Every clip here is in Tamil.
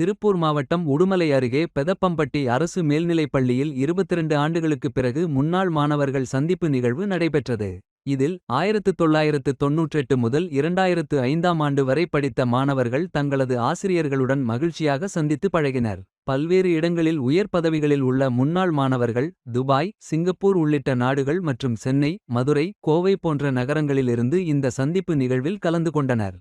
திருப்பூர் மாவட்டம் உடுமலை அருகே பெதப்பம்பட்டி அரசு மேல்நிலைப் பள்ளியில் 22 ஆண்டுகளுக்குப் பிறகு முன்னாள் மாணவர்கள் சந்திப்பு நிகழ்வு நடைபெற்றது. இதில் 1998 முதல் 2005ஆம் ஆண்டு வரை படித்த மாணவர்கள் தங்களது ஆசிரியர்களுடன் மகிழ்ச்சியாக சந்தித்து பழகினர். பல்வேறு இடங்களில் உயர் பதவிகளில் உள்ள முன்னாள் மாணவர்கள் துபாய், சிங்கப்பூர் உள்ளிட்ட நாடுகள் மற்றும் சென்னை, மதுரை, கோவை போன்ற நகரங்களிலிருந்து இந்த சந்திப்பு நிகழ்வில் கலந்து கொண்டனர்.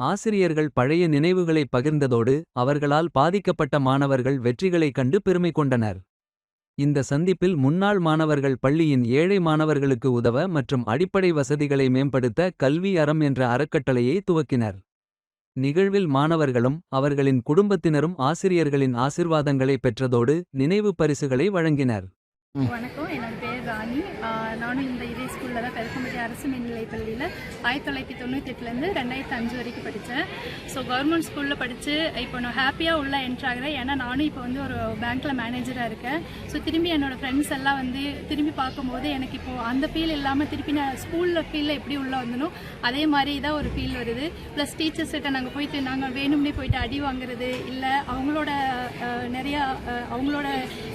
ஆசிரியர்கள் பழைய நினைவுகளை பகிர்ந்ததோடு அவர்களால் பாதிக்கப்பட்ட மாணவர்கள் வெற்றிகளைக் கண்டு பெருமை கொண்டனர். இந்த சந்திப்பில் முன்னாள் மாணவர்கள் பள்ளியின் ஏழை மாணவர்களுக்கு உதவ மற்றும் அடிப்படை வசதிகளை மேம்படுத்த கல்வி அறம் என்ற அறக்கட்டளையை துவக்கினர். நிகழ்வில் மாணவர்களும் அவர்களின் குடும்பத்தினரும் ஆசிரியர்களின் ஆசிர்வாதங்களை பெற்றதோடு நினைவு பரிசுகளை வழங்கினர். வணக்கம் என்னோட பேர் ராணி நானும் இந்த இதே ஸ்கூலில் தான் அரசு மேல்நிலைப் பள்ளியில் ஆயிரத்தி தொள்ளாயிரத்தி தொண்ணூத்தெட்டுலேருந்து ரெண்டாயிரத்தி அஞ்சு வரைக்கும் படித்தேன் ஸோ கவர்மெண்ட் ஸ்கூலில் படித்து இப்போ நான் ஹாப்பியாக உள்ள என்ட்ரு ஆகிறேன். ஏன்னா நானும் இப்போ வந்து ஒரு பேங்க்கில் மேனேஜராக இருக்கேன். ஸோ திரும்பி என்னோடய ஃப்ரெண்ட்ஸ் எல்லாம் வந்து திரும்பி பார்க்கும்போது எனக்கு இப்போது அந்த ஃபீல் இல்லாமல் திருப்பி நான் ஸ்கூலில் ஃபீலில் எப்படி உள்ளே வந்தனோ அதே மாதிரி தான் ஒரு ஃபீல் வருது. ப்ளஸ் டீச்சர்ஸ்கிட்ட நாங்கள் போயிட்டு நாங்கள் வேணும்னே போயிட்டு அடி வாங்குறது இல்லை அவங்களோட நிறையா அவங்களோட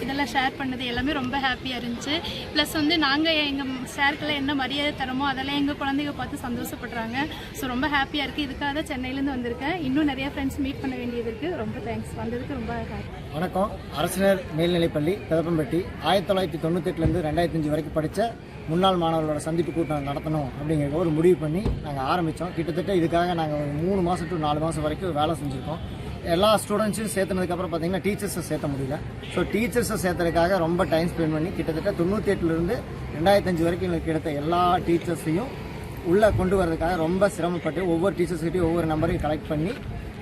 இதெல்லாம் ஷேர் பண்ணது எல்லாமே ரொம்ப ஹாப்பியாக இருந்துச்சு. ப்ளஸ் வந்து நாங்கள் எங்கள் சாருக்கெல்லாம் என்ன மரியாதை தரமோ அதெல்லாம் எங்கள் குழந்தைங்க பார்த்து சந்தோஷப்படுறாங்க. ஸோ ரொம்ப ஹாப்பியாக இருக்குது இதுக்காக தான் சென்னையிலேருந்து வந்திருக்கேன். இன்னும் நிறைய ஃப்ரெண்ட்ஸ் மீட் பண்ண வேண்டியது இருக்குது ரொம்ப தேங்க்ஸ் வந்ததுக்கு ரொம்ப ஹாப்பி வணக்கம். அரசினர் மேல்நிலைப்பள்ளி பெதப்பம்பட்டி. ஆயிரத்தி தொள்ளாயிரத்தி தொண்ணூத்தெட்டுலேருந்து ரெண்டாயிரத்தஞ்சு வரைக்கும் படித்த முன்னாள் மாணவர்களோட சந்திப்பு கூட்டம் நடத்தணும் அப்படிங்கிற ஒரு முடிவு பண்ணி நாங்கள் ஆரம்பித்தோம் கிட்டத்தட்ட இதுக்காக நாங்கள் ஒரு மூணு மாதம் டு நாலு மாதம் வரைக்கும் வேலை செஞ்சுருக்கோம். எல்லா ஸ்டூடெண்ட்ஸையும் சேர்த்துனதுக்கப்புறம் பார்த்தீங்கன்னா டீச்சர்ஸை சேர்த்த முடியல. ஸோ டீச்சர்ஸை சேர்த்ததுக்காக ரொம்ப டைம் ஸ்பெண்ட் பண்ணி கிட்டத்தட்ட தொண்ணூற்றி எட்டுலேருந்து ரெண்டாயிரத்தஞ்சு வரைக்கும் எங்களுக்கு கிடைத்த எல்லா டீச்சர்ஸையும் உள்ளே கொண்டு வரதுக்காக ரொம்ப சிரமப்பட்டு ஒவ்வொரு டீச்சர்ஸ்கிட்டையும் ஒவ்வொரு நம்பரையும் கலெக்ட் பண்ணி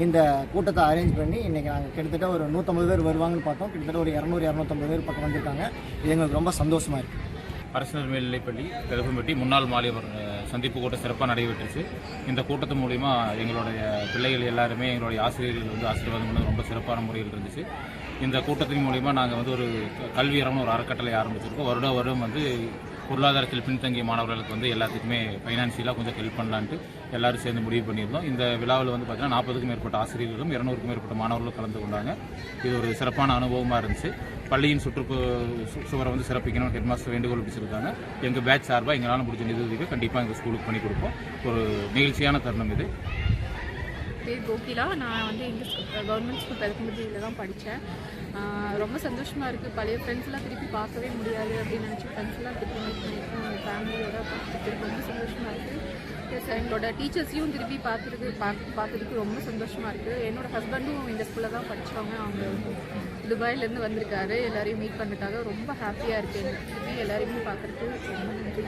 இந்த கூட்டத்தை அரேஞ்ச் பண்ணி இன்றைக்கி நாங்கள் கிட்டத்தட்ட ஒரு நூற்றம்பது பேர் வருவாங்கன்னு பார்த்தோம். கிட்டத்தட்ட ஒரு இரநூறு இரநூத்தம்பது பேர் பக்கம் வந்திருக்காங்க. இது எங்களுக்கு ரொம்ப சந்தோஷமாக இருக்குது அரசினர் மேல்நிலைப்பள்ளி கருப்பம்பட்டி முன்னாள் மாலியவர் சந்திப்பு கூட்டம் சிறப்பாக நடைபெற்றுச்சு. இந்த கூட்டத்து மூலிமா எங்களுடைய பிள்ளைகள் எல்லாருமே எங்களுடைய ஆசிரியர்கள் வந்து ஆசீர்வாதம் பண்ணது ரொம்ப சிறப்பான முறையில் இருந்துச்சு. இந்த கூட்டத்தின் மூலிமா நாங்கள் வந்து ஒரு க- கல்வி அறம்னு ஒரு அறக்கட்டளை ஆரம்பிச்சிருக்கோம். வருடம் வருடம் வந்து பொருளாதாரத்தில் பின்தங்கிய மாணவர்களுக்கு வந்து எல்லாத்துக்குமே ஃபைனான்சியலாக கொஞ்சம் ஹெல்ப் பண்ணலான்ட்டு எல்லாரும் சேர்ந்து முடிவு பண்ணியிருந்தோம். இந்த விழாவில் வந்து பார்த்தீங்கன்னா நாற்பதுக்கும் மேற்பட்ட ஆசிரியர்களும் இரநூறுக்கும் மேற்பட்ட மாணவர்களும் கலந்து கொண்டாங்க. இது ஒரு சிறப்பான அனுபவமாக இருந்துச்சு. பள்ளியின் சுற்றுப்பு சுவரை வந்து சிறப்பிக்கணும் ஹெட் மாஸ்டர் வேண்டுகோள் பிடிச்சிருக்காங்க எங்கள் பேட்ச் சார்பாக எங்களால் முடிஞ்ச நிதி உதவியை கண்டிப்பாக எங்கள் ஸ்கூலுக்கு பண்ணி கொடுப்போம். ஒரு நிகழ்ச்சியான தருணம் இது. பேர் கோகிலா. நான் வந்து இந்த கவர்மெண்ட் ஸ்கூல் பெருக்கம்பட்டியில் தான் படித்தேன் ரொம்ப சந்தோஷமாக இருக்குது பழைய ஃப்ரெண்ட்ஸ்லாம் திருப்பி பார்க்கவே முடியாது அப்படின்னு நினச்சி ஃப்ரெண்ட்ஸ்லாம் திருப்பி மீட் பண்ணியிருக்கோம் எங்கள் ஃபேமிலியோட பார்த்துட்டு ரொம்ப சந்தோஷமாக இருக்குது ப்ளஸ் எங்களோட டீச்சர்ஸையும் திருப்பி பார்த்துருக்கு பார்த்து பார்த்துருக்கு ரொம்ப சந்தோஷமாக இருக்குது என்னோட ஹஸ்பண்டும் இந்த ஸ்கூலில் தான் படித்தவங்க அவங்க துபாயிலேருந்து வந்திருக்காரு. எல்லோரையும் மீட் பண்ணுறதுக்காக ரொம்ப ஹாப்பியாக இருக்குது எனக்கு திருப்பி எல்லாரையுமே பார்க்குறதுக்கு ரொம்ப நன்றி.